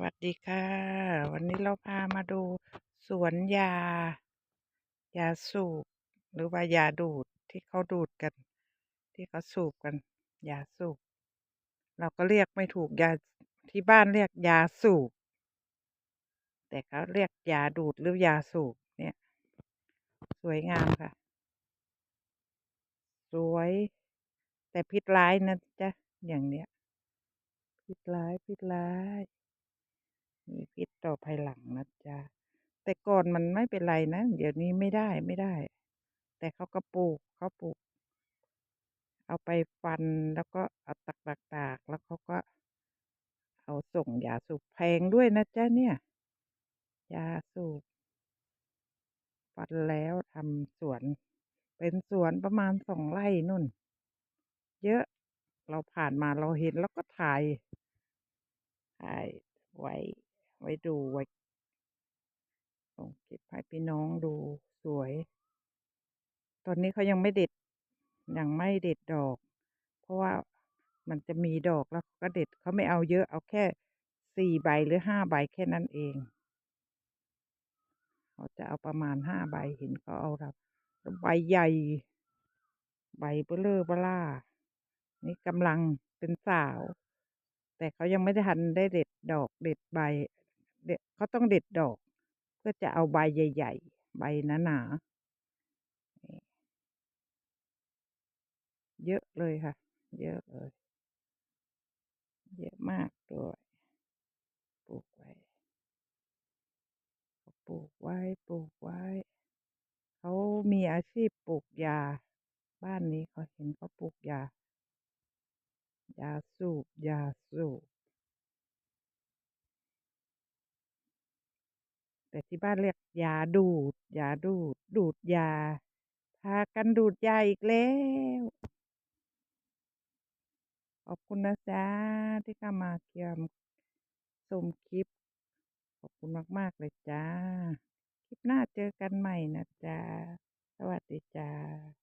วัสดีค่ะ วันนี้เราพามาดูสวนยา ยาสูบ หรือว่ายาดูดที่เขาดูดกัน ที่เขาสูบกันยาสูบ เราก็เรียกไม่ถูกยาที่บ้านเรียกยาสูบ แต่เขาเรียกยาดูดหรือยาสูบเนี่ย สวยงามค่ะ สวย แต่พิษร้ายนะจ๊ะอย่างเนี้ย พิษร้ายพิษร้าย มีพิษต่อภายหลังนะจ๊ะแต่ก่อนมันไม่เป็นไรนะ เดี๋ยวนี้ไม่ได้ไม่ได้ แต่เขาก็ปลูกเขาปลูก เอาไปฟันแล้วก็เอาตากตากตากแล้วเขาก็ เอาส่งยาสูบแพงด้วยนะจ๊ะเนี่ยยาสูบฟันแล้วทำสวน เป็นสวนประมาณสองไร่นู่น เยอะเราผ่านมาเราเห็นแล้วก็ถ่ายถ่ายไว้ ไว้ดูไว้ส่งคลิปให้พี่น้องดูสวย ตอนนี้เขายังไม่เด็ดยังไม่เด็ดดอก เพราะว่ามันจะมีดอกแล้วก็เด็ดเขาไม่เอาเยอะเอาแค่สี่ใบหรือห้าใบแค่นั้นเองเขาจะเอาประมาณห้าใบเห็นเขาเอาแบบใบใหญ่ ใบเบลอเบล่า นี่กำลังเป็นสาว แต่เขายังไม่ได้ทันได้เด็ดดอกเด็ดใบ เด็ดเขาต้องเด็ดดอก เพื่อจะเอาใบใหญ่ ๆ ใบหนาๆเยอะเลยค่ะ เยอะเลย เยอะมากด้วยปลูกไว้ปลูกไว้ปลูกไว้ เขามีอาชีพปลูกยา บ้านนี้เขาเห็นเขาปลูกยายาสูบยาสูบ แต่ที่บ้านเรียกยาดูดยาดูด ดูดยา พากันดูดยาอีกแล้ว ขอบคุณนะจ๊ะที่เข้ามาเยี่ยมชมคลิป ขอบคุณมาก ๆ เลยจ้า คลิปหน้าเจอกันใหม่นะจ๊ะ สวัสดีจ้า